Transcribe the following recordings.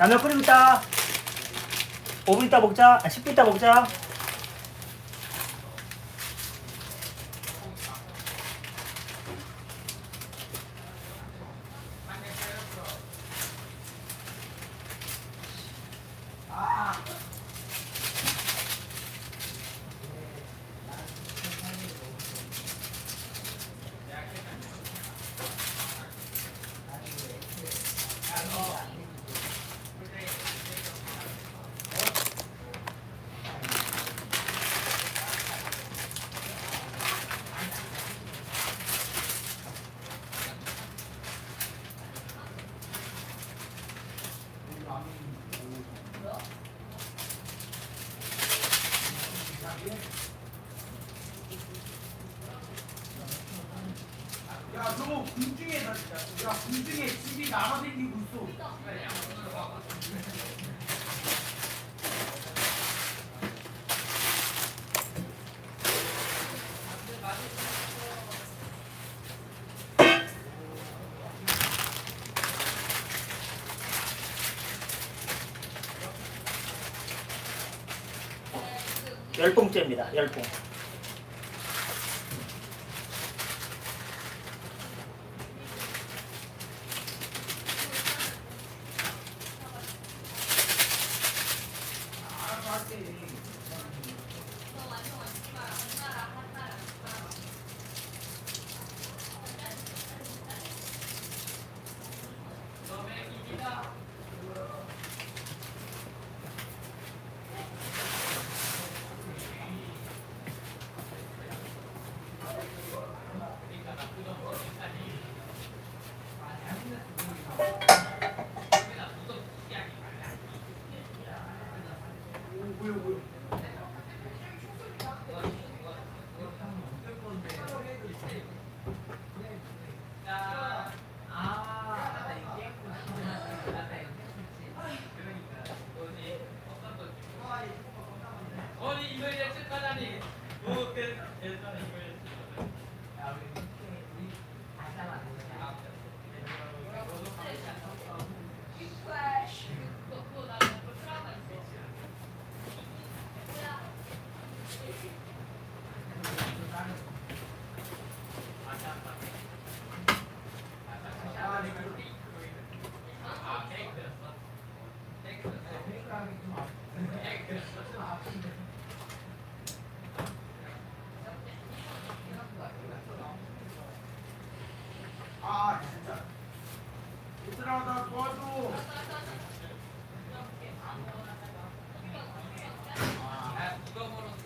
라면 끓입니다. 5분 있다 먹자. 아 10분 있다 먹자. 열봉째입니다. 열봉. Yeah.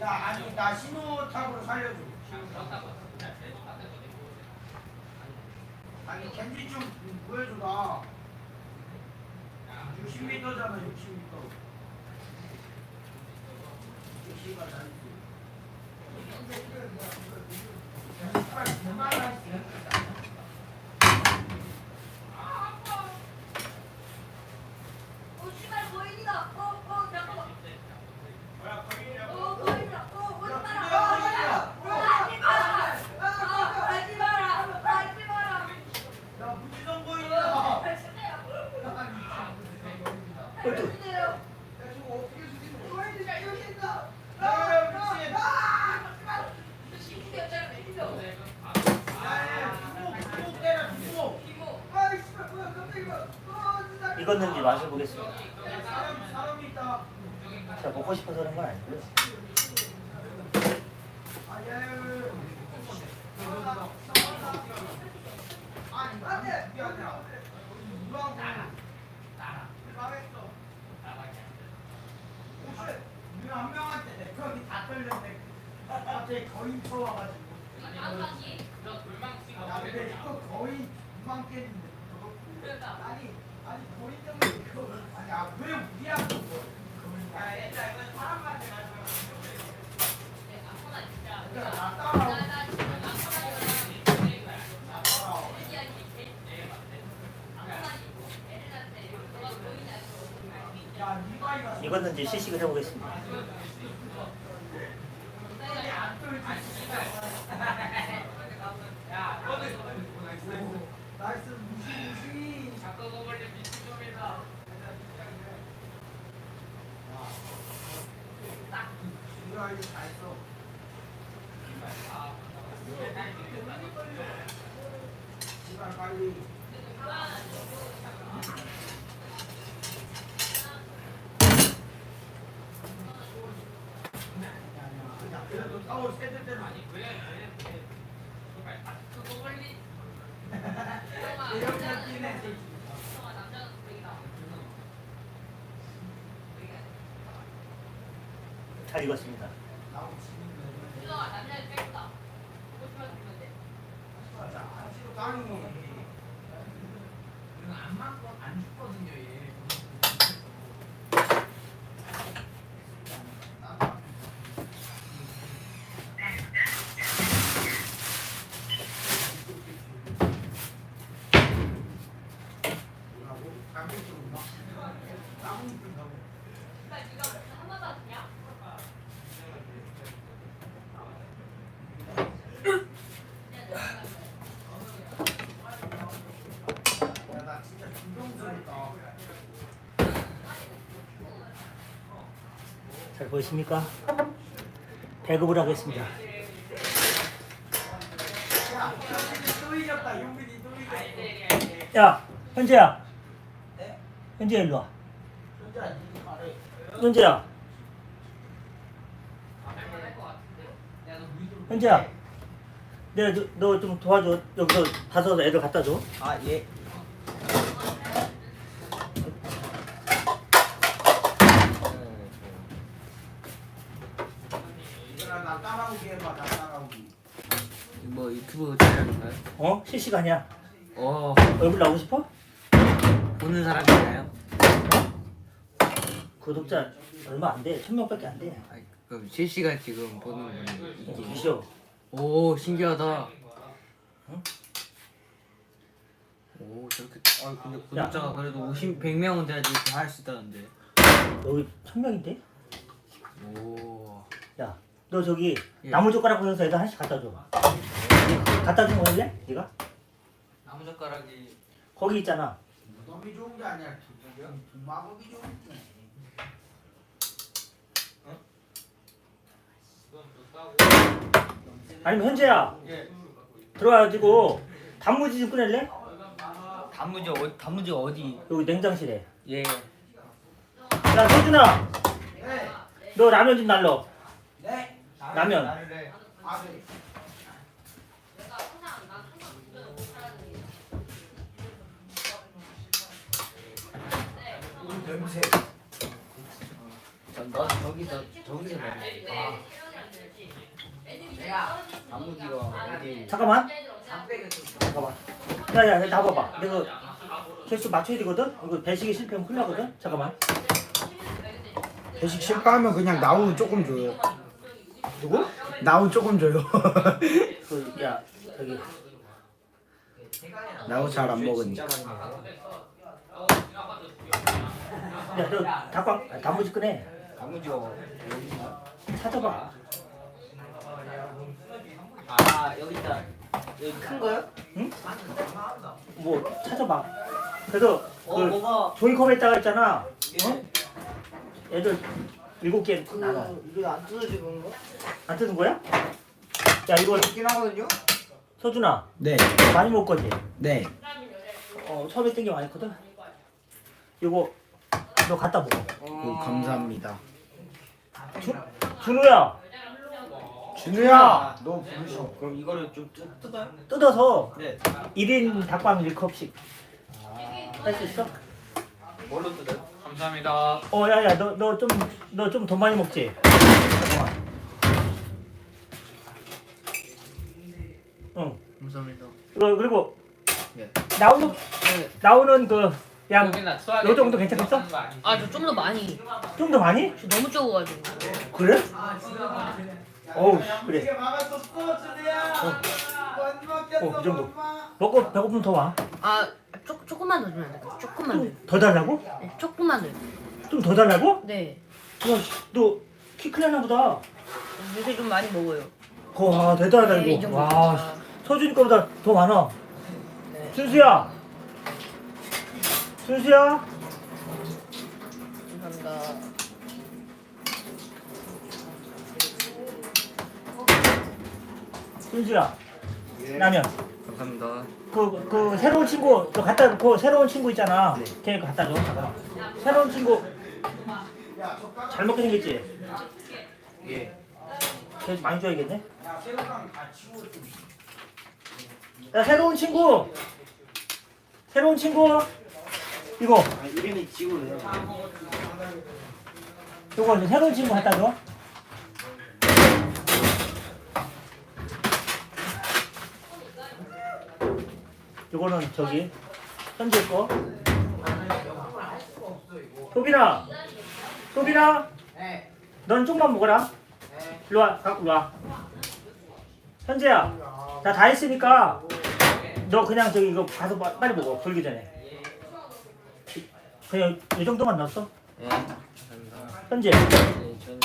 야, 아니, 나 신호탑으로 살려줘. 아니, 캔디 좀 보여줘, 나. 60m잖아, 60m. 60가 잘지. 익었는지 맛을 보겠습니다. 제가 먹고 싶어서 그런 건 아니고요. 거의 2만 개인데 아니 이거는 이제 시식을 해보겠습니다. 이렇게 뛰네. 익었습니다. 나무 치는 거. 땅이 이거 안 맞고 안 죽거든요 얘. 하고 강백적으로 막 땅 뜬다고. 야, 나 진짜 존경스럽다. 잘 보이십니까? 배급을 하겠습니다. 야, 현재야. 네? 현재 일로 와. 현재야, 현재야. 내가 너좀 도와줘. 여기서 봐서 애들 갖다 줘. 아 예. 이거나 나 따라오기 해봐. 나 따라오기. 뭐 유튜브 촬영인가요? 어? 실시간이야. 어 얼굴 나오고 싶어? 보는 사람인가요? 구독자 얼마 안 돼. 천 명밖에 안 돼. 아, 그럼 실시간 지금 보는 분이 어, 있긴 계셔. 오 신기하다. 응? 오 저렇게 아 근데 구독자가 그래도 50, 100명은 돼야지 이렇게 할 수 있다는데. 여기 천 명인데? 오. 야, 너 저기 예. 나무젓가락 보면서 애들 하나씩 갖다 줘. 갖다 준거 할래? 네가? 나무 젓가락이 거기 있잖아. 무덤이 좋은 게 아니야. 마법이 좋은 게. 아니면 현재야. 예. 들어와가지고 단무지 좀 꺼낼래? 단무지 어 단무지 어디? 여기 냉장실에. 예. 야, 서준아. 네. 너 라면 좀 날러. 네. 라면. 아 네. 냄새. 너 저기서 저기서 아. 단무지가 어디? 잠깐만. 잠깐만. 야, 야, 나 봐봐. 내가 개수 맞춰야 되거든? 이거 배식이 실패하면 큰일 나거든? 잠깐만. 배식 실패하면 그냥 나우 조금 줘요. 누구? 나우 조금 줘요. 그, 야, 저기. 나우 잘안 먹으니까. 야, 너 닭광, 아, 단무지 꺼내. 단무지가 어디? 찾아봐. 아 여기 있다. 여기 큰 거요? 응? 뭐, 찾아봐. 그래서, 어 그, 뭐가? 종이컵에다가 있잖아. 예? 어? 애들 일곱 개 나눠. 이거 안 뜯어지는 거? 안 뜯은 거야? 야, 이거 있긴 하거든요. 서준아, 네. 많이 먹을 거지? 네. 어, 처음에 뜬 게 많았거든? 이거, 너 갖다 먹어. 오, 감사합니다. 주, 준우야, 준우야, 너 부르셔. 그럼 이거를 좀 뜯- 뜯어요? 뜯어서 네. 1인 닭광 1컵씩. 할 수 있어? 뭘로 뜯어요? 감사합니다. 어, 야, 야, 너, 너 좀, 너 좀 더 많이 먹지? 응. 감사합니다. 이거, 그리고, 네. 나오는, 네. 나오는 그, 수학에 요 정도 괜찮겠어? 아 저 좀 더 많이 좀 더 많이? 저 너무 적어가지고 그래? 어우, 그래. 먹겠어, 어, 이 정도. 먹고 배고프면 더 와. 아 조, 조금만 더 주면 안 될까요? 조금만 더더 달라고? 네, 조금만 더요 좀 더 달라고? 네 야, 너키 크려나 보다. 요새 좀 많이 먹어요 와, 대단하다, 네, 이 이거. 정도 와. 서준이 거보다 더 많아. 네. 준수야! 준수야! 감사합니다 준수야. 라면. 감사합니다. 그, 그, 새로운 친구, 너 갖다 놓고, 새로운 친구 있잖아. 걔 갖다 줘. 잠깐만. 새로운 친구. 잘 먹게 생겼지? 예. 걔 많이 줘야겠네. 야 새로운 친구. 새로운 친구. 이거 아, 이름이 지구래요. 요거 이제 새로운 친구 갖다 줘. 요거는 저기 현재 거. 소빈아, 소빈아, 네. 넌 좀만 먹어라. 네. 일로 와, 갖고 와. 현재야, 나 다 했으니까 너 그냥 저기 이거 가서 빠- 빨리 먹어. 돌기 전에. 그냥 이 정도만 넣었어. 네. 감사합니다. 현재. 네, 저는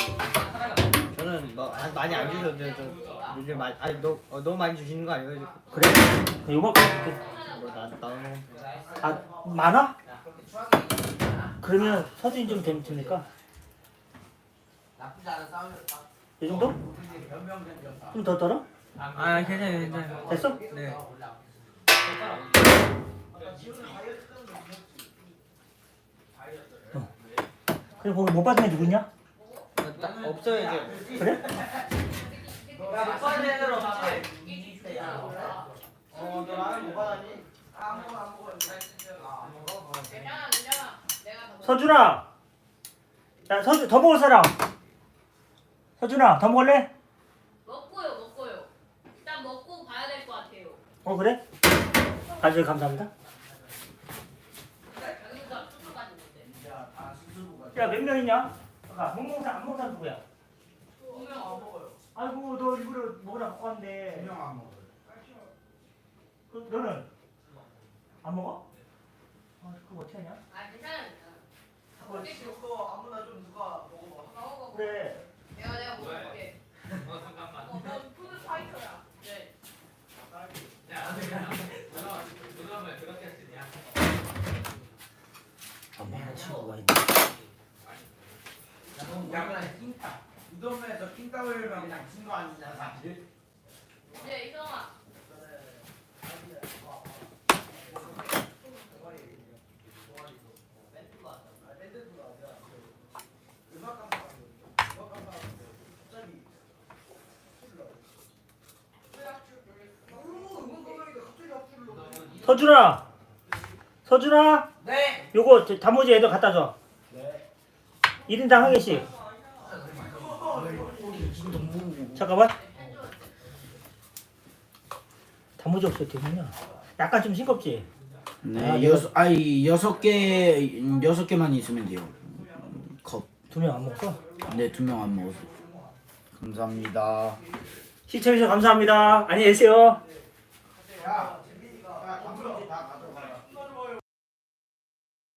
저는 뭐 아, 많이 안 주셔도 돼요. 저 요즘 많이 아니 너 어, 너무 많이 주시는 거 아니에요? 그래? 요만큼 이렇게. 뭐나 나눠. 아 많아? 그러면 서준이 좀 됩니까? 이 정도? 좀더 떨어? 아 괜찮아요, 괜찮아요. 됐어? 네. 그래 거기 못 받은 애 누구냐? 딱 없어요 이제. 그래? 야못 받은 애들 없지? 어, 너 라면 못 받았니? 서준아 야 서준 더 먹을 사람 서준아 더 먹을래? 먹고요 먹고요 일단 먹고 봐야 될 것 같아요 어 그래? 아주 감사합니다 여기가 수수까지 있는데 야, 다 스스로가. 야 몇 명이냐? 아까 못 먹는 사람 안 먹는 사람 누구야? 두명 안 먹어요. 아이고 너 일부러 먹으라 갖고 왔는데 두명 안 먹어요. 그, 너는? 안 먹어? 아 그거 어떻게 하냐? 아 괜찮아 괜찮아 그거 이거 아무나 좀 누가 먹어봐. 먹어 그래 내가 내가 먹을게 어 잠깐만. 어 넌 푸드 파이터야 네 야, 누가 누가 왜 그렇게 쓰냐? 엄마는 친구가 있네 야, 그냥 킹따. 이 동네에서 킹따올면 그냥 친거 아니냐, 사실? 이제 이성아 서준아 서준아 네. 요거 저 단무지 애들 갖다 줘 네. 1인당 한 개씩 잠깐만 단무지 없어 먹냐 약간 좀 싱겁지? 네, 아, 여섯 아이 여섯 개 음, 여섯 개만 있으면 돼요. 컵. 두 명 안 먹어? 네, 두 명 안 먹어서. 감사합니다. 시청해주셔서 감사합니다 안녕히 계세요 야,